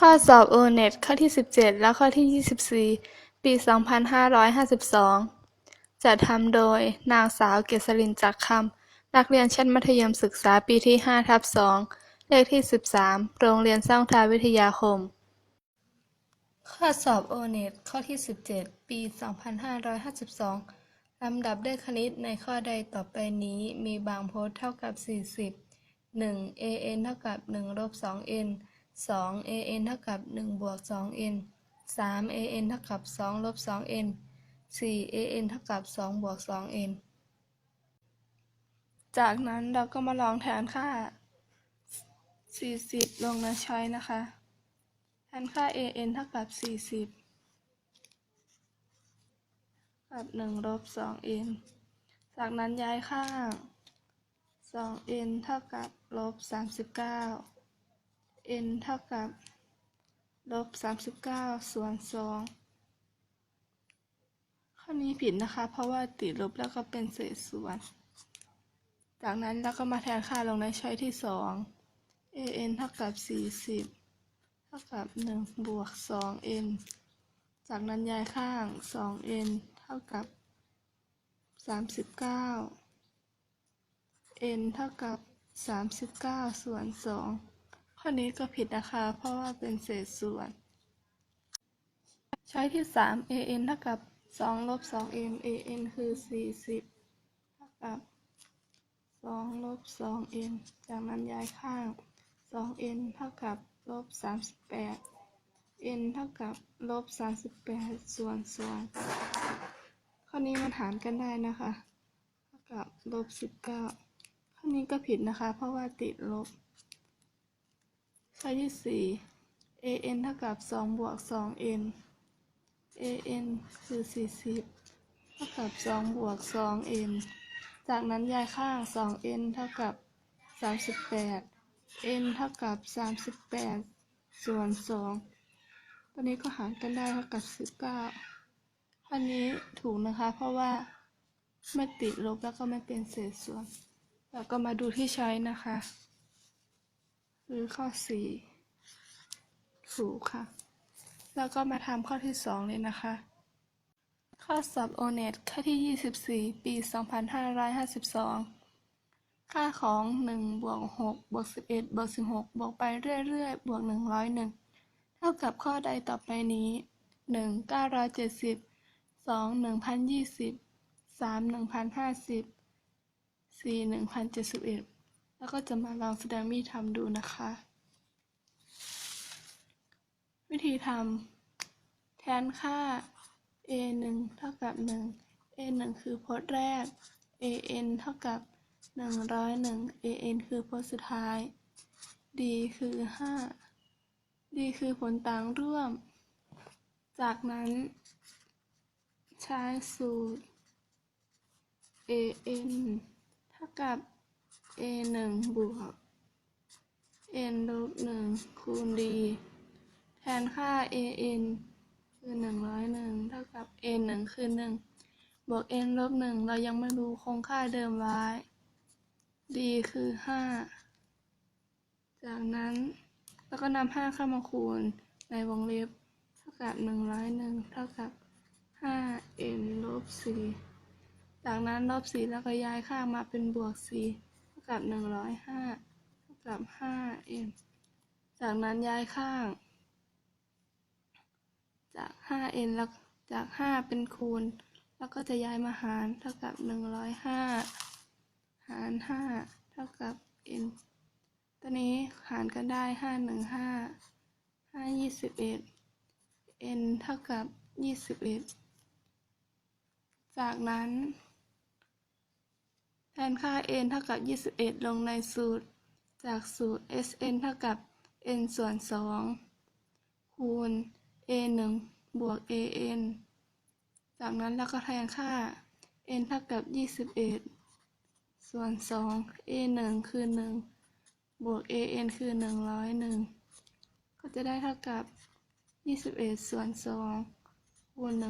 ข้อสอบ O-NET ข้อที่ 17 และข้อที่ 24 ปี 2552 จัดทำโดยนางสาวเกษรินจักรคำนักเรียนชั้นมัธยมศึกษาปีที่5ทับ2เลขที่ 13 โรงเรียนสร้างทาวิทยาคม ข้อสอบ O-NET ข้อที่ 17 ปี 2552 ลำดับด้วยคณิตในข้อใดต่อไปนี้มีบางพจน์เท่ากับ 40 1 an เท่ากับ1ลบ 2n 2 an เท่ากับ 1 บวก 2n 3 an เท่ากับ 2 ลบ 2n 4 an เท่ากับ 2 บวก 2n จากนั้นเราก็มาลองแทนค่า 40 ลงในช้อยนะคะ แทนค่า an เท่ากับ 40 กับ 1 ลบ 2n จากนั้นย้ายข้าง 2n เท่ากับลบ 39 n เท่ากับลบ39ส่วน2ข้อนี้ผิดนะคะ เพราะว่าติดลบแล้วก็เป็นเศษส่วน จากนั้นเราก็มาแทนค่าลงในช้อยที่2 an เท่ากับ40เท่ากับ1บวก 2n จากนั้นย้ายข้าง 2n เท่ากับ39 n เท่ากับ39ส่วน2 ข้อนี้ก็ผิดนะคะ เพราะว่าเป็นเศษส่วน ใช้ที่ 3 an เท่ากับ 2 ลบ 2n an คือ 40 เท่ากับ 2 ลบ 2n จากนั้นย้ายข้าง 2n เท่ากับ ลบ 38 n เท่ากับ ลบ 38 ส่วน2ข้อนี้มันหารกันได้นะคะ เท่ากับ ลบ 19 ข้อนี้ก็ผิดนะคะ เพราะว่าติดลบ ข้อที่4 an เท่ากับ2บวก 2n an คือ40เท่ากับ2บวก 2n จากนั้นย้ายข้าง 2n เท่ากับ38 n เท่ากับ38ส่วน2ตัวนี้ก็หารกันได้เท่ากับ19ข้อนี้ถูกนะคะ เพราะว่าไม่ติดลบแล้วก็ไม่เป็นเศษส่วน แล้วก็มาดูที่ใช้นะคะ คือข้อ4ถูกค่ะ แล้วก็มาทำข้อที่2เลยนะคะ ข้อสอบ O-NET ข้อที่24ปี2552ค่าของ1บวก6บวก11บวก16บวกไปเรื่อยๆ บวก101เท่ากับข้อใดต่อไปนี้1 970 2 1020 3 1050 4 1071 แล้วก็จะมาลองแสดงวิธีทำดูนะคะ วิธีทำแทนค่า a 1เท่ากับ 1 a 1คือพจน์แรก an เท่ากับ 101 an คือพจน์สุดท้าย d คือ 5 d คือผลต่างร่วม จากนั้น ใช้สูตร an เท่ากับ a 1บวก n ลบ1คูณ d แทนค่า an คือ101เท่ากับ n 1คือ1บวก n ลบ1เรายังไม่รู้คงค่าเดิมไว้ d คือ5จากนั้นเราก็นำ5เข้ามาคูณในวงเล็บ เท่ากับ101เท่ากับ 5n ลบ4จากนั้นลบ4แล้วก็ย้ายข้างมาเป็นบวกสี่ เท่ากับ105เท่ากับ 5n จากนั้นย้ายข้าง จาก 5n แล้วจาก5เป็นคูณ แล้วก็จะย้ายมาหารเท่ากับ105หาร5เท่ากับ n ตัวนี้หารกันได้515 521 n เท่ากับ21จากนั้น แทนค่า n เท่ากับ 21 ลงในสูตร จากสูตร sn เท่ากับ n ส่วน 2 คูณ a 1บวก an จากนั้นเราก็แทนค่า n เท่ากับ 21 ส่วน 2 a 1คือ 1 บวก an คือ 101 ก็จะได้เท่ากับ 21 ส่วน 2 คูณ 102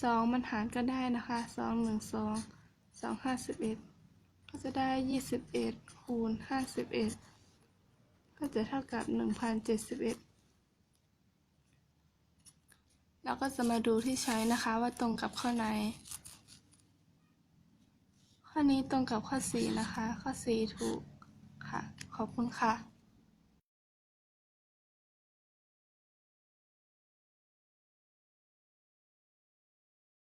2 มันหารกันได้นะคะ 2 1 2 องห้าสิบเอ็ดก็จะได้ยี่สิบเอ็ดคูณห้าสิบเอ็ดก็จะเท่ากับหนึ่งพันเจ็ดสิบเอ็ดเราก็จะมาดูที่ใช้นะคะว่าตรงกับข้อไหน ข้อนี้ตรงกับข้อสี่นะคะ ข้อสี่ถูกค่ะ ขอบคุณค่ะ